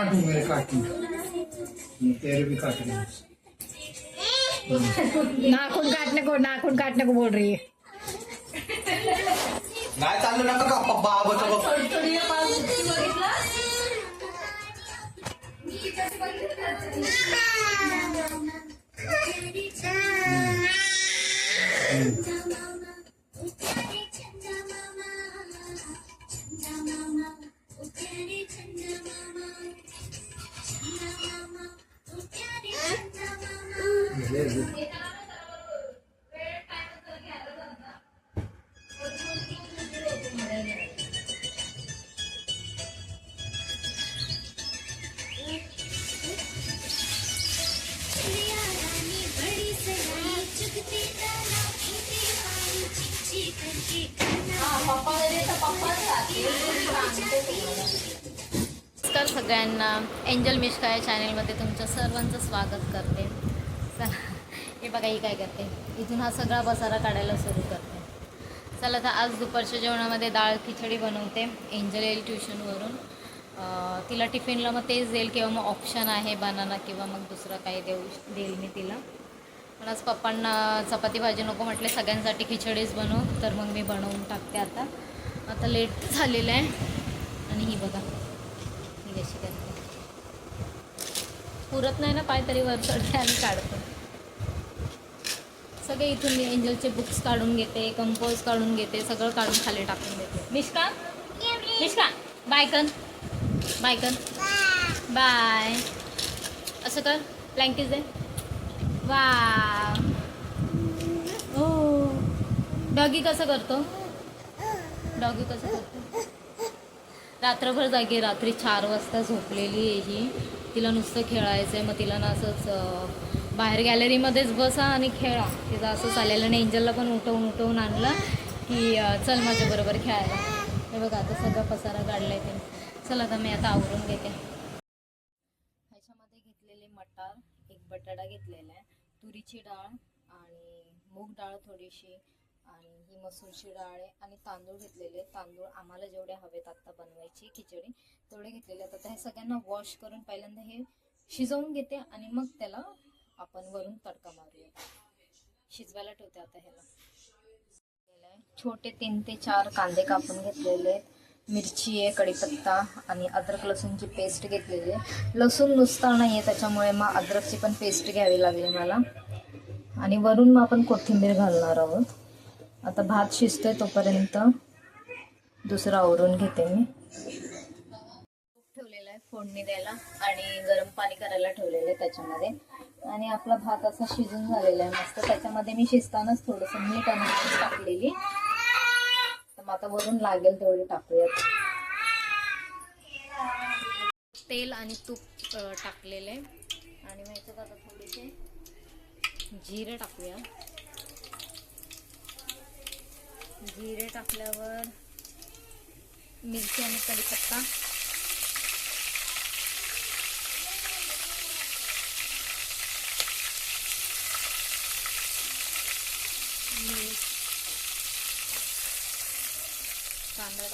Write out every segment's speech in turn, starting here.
काट दूं मेरे काटने तेरे भी काटने नाखून काटने को नाखून काटने को बोल रही है नाही चाललं नका का पप्पा आबाचं बघ नमस्कार सगळ्यांना. एंजल मिश्का या चॅनेलमध्ये तुमच्या सर्वांचं स्वागत करते. चला हे बघा ही काय करते? इथून हा सगळा बसारा काढायला सुरू करते. चला तर आज दुपारच्या जेवणामध्ये डाळ खिचडी बनवते एंजल येईल ट्युशनवरून. तिला टिफिनला मग तेच देईल किंवा मग ऑप्शन आहे बनाना किंवा मग दुसरं काही देऊ देईल मी तिला. पण आज पप्पांना चपाती भाजी नको म्हटले सगळ्यांसाठी खिचडीच बनव तर मग मी बनवून टाकते आता. आता लेट झालेलं आहे. आणि ही बघा. ही कशी करते पुरत नाही ना पाय तरी वर चढते आणि काढतो. सगळे इथून मी एंजलचे बुक्स काढून घेते कंपोज काढून घेते सगळं काढून खाली टाकून देते. मिश्का? मिश्का बायकन बायकन बाय बाय असं कर. ब्लँकेट दे वा हो डॉगी कसं करतो? डॉगी कसं करतो रात्रभर जागी रात्री चार वाजता झोपलेली आहे ही. तिला नुसतं खेळायचं आहे मग तिला ना असंच बाहेर गॅलरीमध्येच बसा आणि खेळा. तिला असं चालेलं आणि एंजलला पण उठवून उठवून आणलं की चल माझ्याबरोबर खेळायला. हे बघा आता सगळा पसारा काढला आहे ते चला आता मी आता आवरून घेते. ह्याच्यामध्ये घेतलेले मटार एक बटाटा घेतलेला आहे तुरीची डाळ आणि मूग डाळ थोडीशी. आणि ही मसूरची डाळ आहे. आणि तांदूळ घेतलेले तांदूळ आम्हाला जेवढे हवेत आत्ता बनवायची खिचडी तेवढे घेतलेले आहेत. आता हे सगळ्यांना वॉश करून पहिल्यांदा हे शिजवून घेते आणि मग त्याला आपण वरून तडका मारूया. शिजवायला ठेवते आता ह्याला. छोटे तीन ते चार कांदे कापून घेतलेले मिरची आहे कढीपत्ता आणि अद्रक लसूणची पेस्ट घेतलेली आहे. लसूण नुसता नाही आहे त्याच्यामुळे मग अद्रकची पण पेस्ट घ्यावी लागली मला. आणि वरून मग आपण कोथिंबीर घालणार आहोत. आता भात शिजतोय तोपर्यंत दुसरं आवरून घेते मी. ठेवलेलं आहे फोडणी द्यायला आणि गरम पाणी करायला ठेवलेलं आहे त्याच्यामध्ये. आणि आपला भात असा शिजून झालेला आहे मस्त. त्याच्यामध्ये मी शिजतानाच थोडंसं मीठ आणि टाकलेली. तर मग आता वरून लागेल तेवढी टाकूयात. तेल आणि तूप टाकलेले आणि माहिती याच्यात आता थोडेसे जिरे टाकूया. जिरे टाकल्यावर मिरची आणि कढीपत्ता. कांदा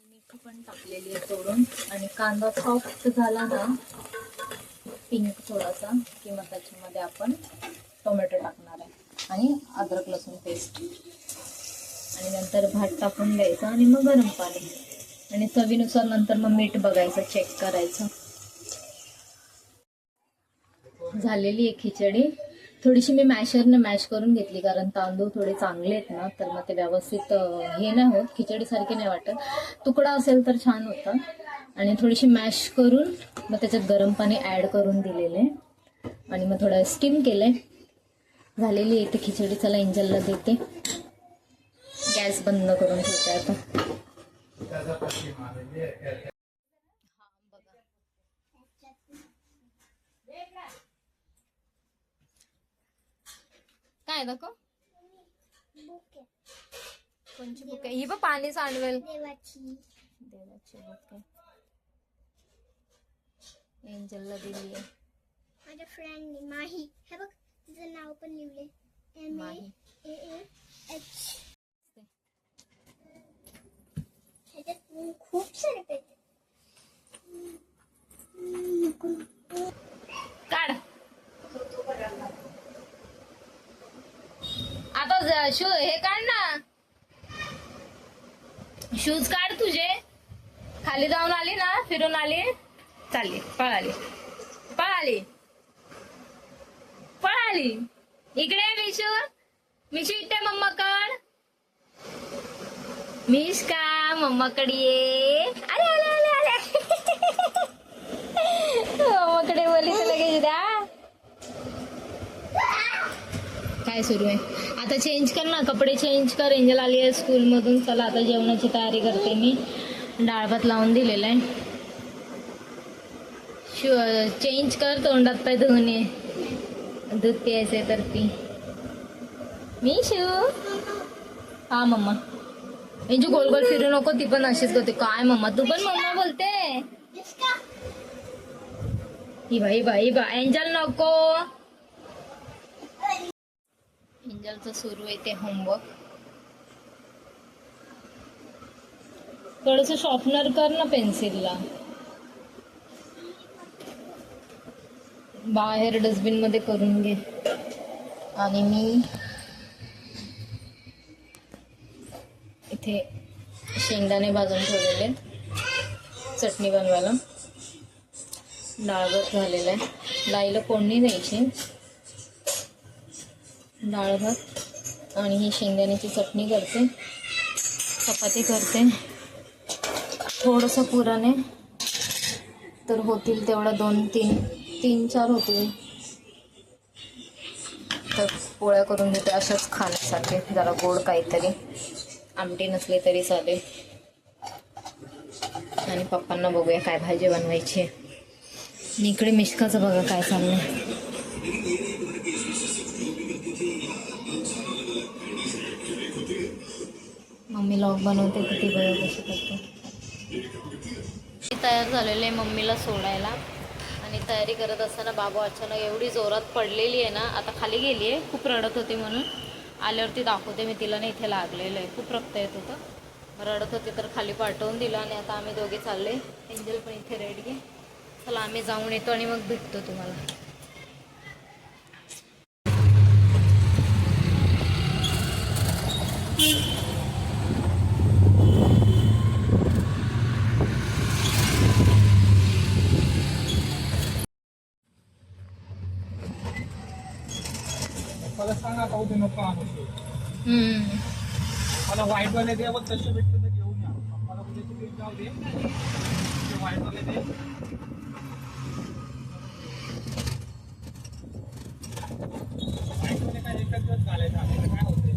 मीठ पण टाकलेली आहे तोडून. आणि कांदा सॉफ्ट झाला ना पिंक थोडासा की मग त्याच्यामध्ये आपण टोमॅटो टाकणार. आणि अद्रक लसूण पेस्ट आणि नंतर भात टाकून द्यायचा आणि मग गरम पाणी. आणि चवीनुसार नंतर मग मीठ बघायचं चेक करायचं. झालेली आहे खिचडी. थोडीशी मी मॅशरनं मॅश करून घेतली कारण तांदूळ थोडे चांगले आहेत ना तर मग ते व्यवस्थित हे नाही होत. खिचडीसारखे नाही वाटत. तुकडा असेल तर छान होतं. आणि थोडीशी मॅश करून मग त्याच्यात गरम पाणी ॲड करून दिलेले. आणि मग थोडं स्टीम आहे झालेली आहे इथे खिचडी चला एंजलला देते. गॅस बंद करून ठेवते आता. काय दाखव कोणची बुक? आहे ही बघ पाणी सांडवेल. देवाची. देवाची बुक. आहे एंजलला दिली आहे. माझ्या फ्रेंडने माही. हे बघ. तिचं नाव पण लिहिले एम ए एच ह्याच्यात खूप सारे आता शू हे काढ ना. शूज काढ तुझे. खाली जाऊन आली ना फिरून आली. चालली पळाली. पळाली. आली. इकडे विशू मिशू. मिशू इथे मम्माकड. मिश का मम्माकडे ये. अरे अरे अरे अरे मम्माकडे बोली तर लगेच द्या. काय सुरू आहे? आता चेंज कर ना कपडे चेंज कर. एंजल आली आहे स्कूलमधून चला आता जेवणाची तयारी करते मी. डाळ भात लावून दिलेला आहे. चेंज कर तोंडात पाय धुवून ये दूध आहे तर पी मी शिव हा मम्मा यांची गोल गोल फिरू नको ती पण अशीच करते काय मम्मा तू पण मम्मा बोलते ही बाई बाई बा एंजल नको एंजलचं सुरू आहे ते होमवर्क थोडस शॉर्पनर कर ना पेन्सिलला बाहेर डस्टबिनमध्ये करून घे. आणि मी इथे शेंगदाणे भाजून ठेवलेले आहेत. चटणी बनवायला. डाळभात झालेला आहे. डाळीला फोडणी द्यायची. डाळ भात आणि ही शेंगदाण्याची चटणी करते. चपाती करते. थोडंसं पुराने तर होतील तेवढा दोन तीन तीन चार होतील तर पोळ्या करून घेते अशाच खाण्यासाठी. जरा गोड काहीतरी. आमटी नसली तरी चालेल. आणि पप्पांना बघूया काय भाजी बनवायची मी आणि इकडे मिश्काचं बघा काय चाललंय. मम्मी लॉग बनवते तर ती बघा कशी करते तयार झालेले आहे मम्मीला सोडायला. आणि तयारी करत असताना बाबू अचानक एवढी जोरात पडलेली आहे ना आता खाली गेली आहे खूप रडत होती म्हणून. आल्यावरती दाखवते मी तिला ना इथे लागलेलं आहे. खूप रक्त येत होतं. रडत होती तर खाली पाठवून दिलं आणि आता आम्ही दोघे चालले. एंजल पण इथे रेडी घे चला आम्ही जाऊन येतो आणि मग भेटतो तुम्हाला. मला नको आणू ते. हम्म. मला व्हाईट वाले दे बघ तसे भेटले तर घेऊन या. मला उद्याची पीठ जाऊ दे. व्हाईट वाले दे. व्हाईट वाले काय एकच दिवस घालायचं आपल्याला काय होते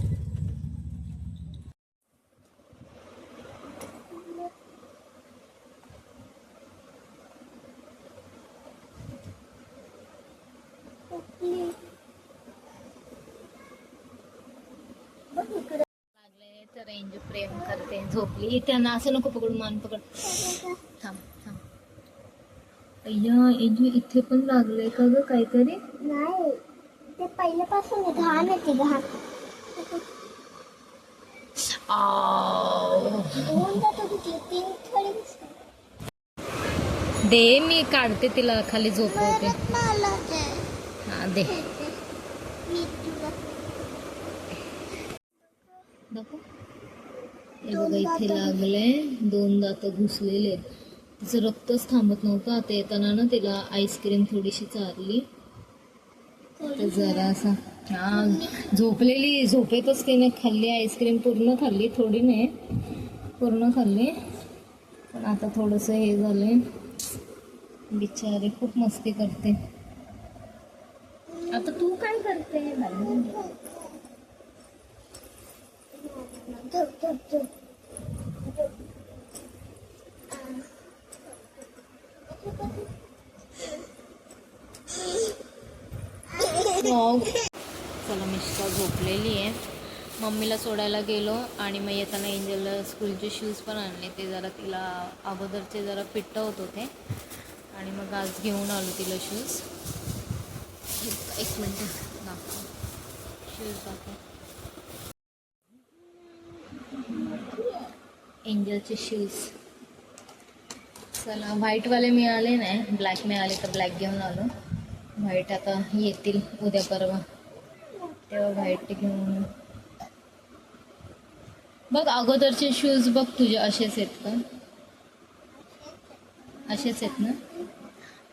लागले तर एंजू प्रेम करते झोपली. त्यांना असं नको पकडू मान पकड. थांब थांब. अय्या एंजू इथे पण लागले का ग काहीतरी? नाही ते पहिल्यापासून घाण आहे ती घाण. आव. होऊन जातो किती तीन थोडी दिसते दे मी काढते तिला खाली झोपवते मला ते हा दे. मी तुला दाखव. हे बघा इथे लागले दोन दात घुसलेले तिचं रक्तच थांबत नव्हतं. आता येताना ना तिला आईस्क्रीम थोडीशी चारली. तर जरा असं हा झोपलेली झोपेतच तिने खाल्ली आईस्क्रीम पूर्ण खाल्ली थोडी नाही पूर्ण खाल्ली. पण आता थोडंसं हे झालंय. बिचारी खूप मस्ती करते. आता तू काय करते? चला मिश्का झोपलेली आहे. मम्मीला सोडायला गेलो आणि मग येताना एंजलला स्कूलचे शूज पण आणले. ते जरा तिला अगोदरचे जरा फिट्ट होत होते. आणि मग आज घेऊन आलो तिला शूज एक मिनटं. दाखव. शूज दाखव. एंजलचे शूज चला व्हाईटवाले मिळाले नाही. ब्लॅक मिळाले तर ब्लॅक घेऊन आलो. व्हाईट आता येतील उद्या परवा. तेव्हा व्हाईट घेऊन बघ अगोदरचे शूज बघ तुझे असेच आहेत का? असेच आहेत ना?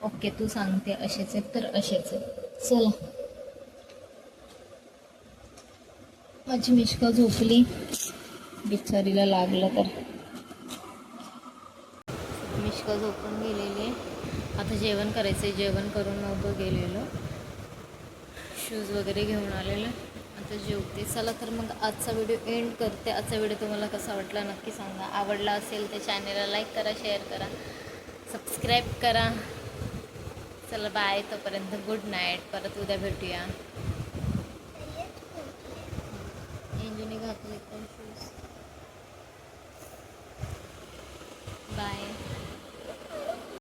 ओके तू सांगते असेच आहेत तर असेच आहेत. चला. माझी मिश्का झोपली. बिचारीला लागलं तर. मिश्का झोपून गेलेली. आहे. आता जेवण करायचं आहे जेवण करून नव्हतं गेलेलो. शूज वगैरे घेऊन आलेलं. आता जेवते. चला तर मग आजचा व्हिडिओ एंड करते. आजचा व्हिडिओ तुम्हाला कसा वाटला नक्की सांगा. आवडला असेल तर चॅनलला लाईक करा शेअर करा सबस्क्राईब करा. चला बाय तोपर्यंत गुड नाईट परत उद्या भेटूया. घातले पण शूज बाय